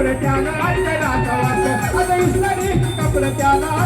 कपडे त्याला अंतरा तवास अगं इसरी कपडे त्याला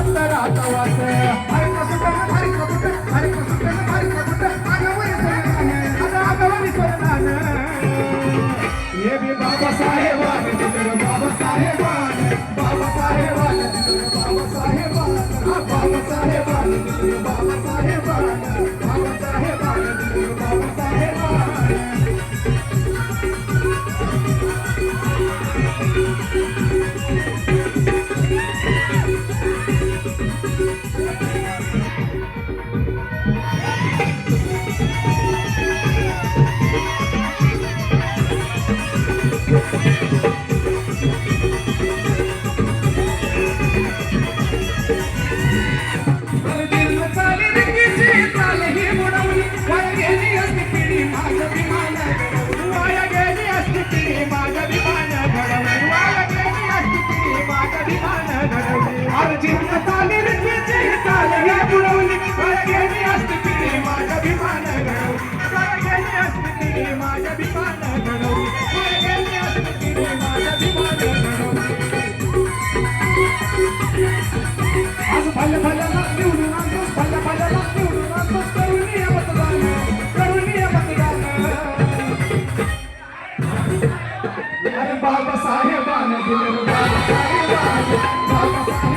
não não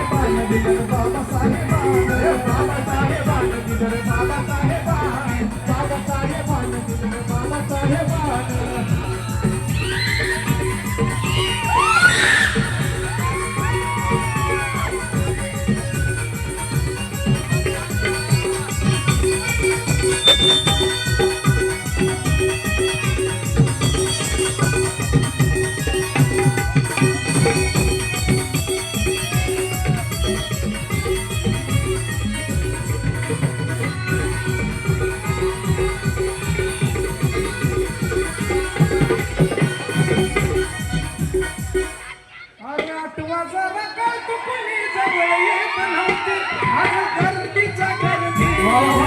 와.